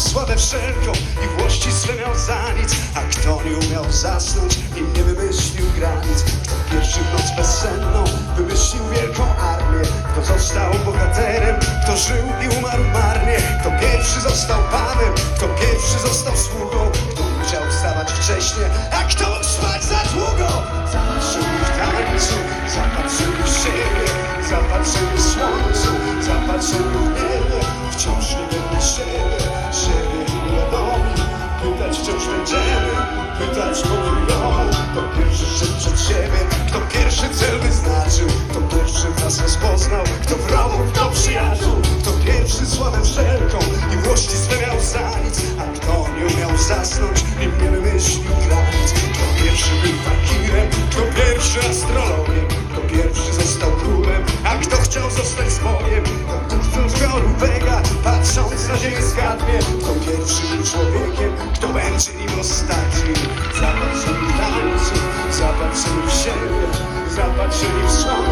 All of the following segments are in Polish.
sławę wszelką i włości swe miał za nic. A kto nie umiał zasnąć i nie wymyślił granic Kto pierwszy w noc bezsenną wymyślił wielką armię. Kto został bohaterem, kto żył i umarł marnie. Kto pierwszy został panem, kto pierwszy został sługą. Czyli postaci zapatrzeni w tańcu, zapatrzeni w siebie, zapatrzeni w sąd.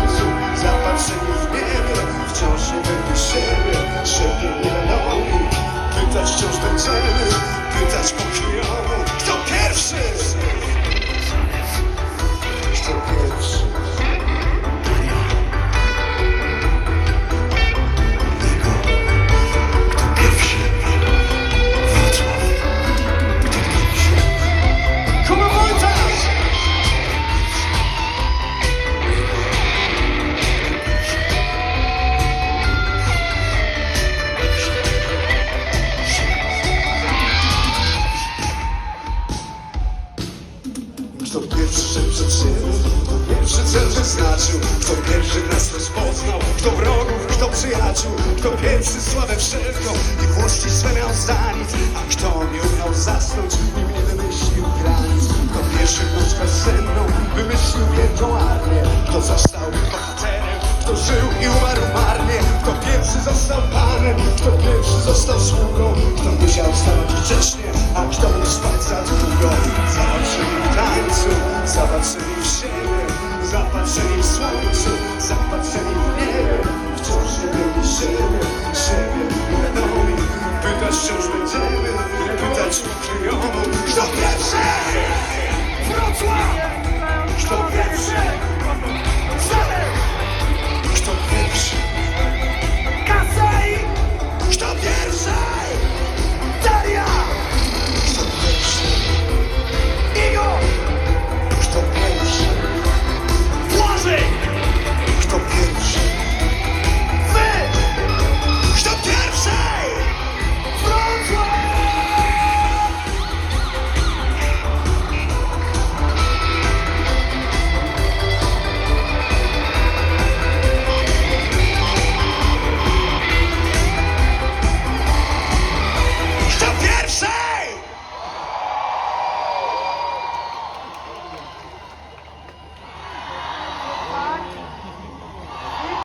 Kto pierwszy się przyczynił, kto pierwszy cel wyznaczył. Kto pierwszy nas rozpoznał, kto wrogów, kto przyjaciół Kto pierwszy sławę wszelką i włości swe miał zanic A kto nie umiał zasnąć, nim nie wymyślił granic. Kto pierwszy noc bezsenną wymyślił wielką armię Kto zastał bohaterem, kto żył i umarł marnie. Kto pierwszy został panem, kto pierwszy został sługą. Kto musiał stanąć grzecznie, a kto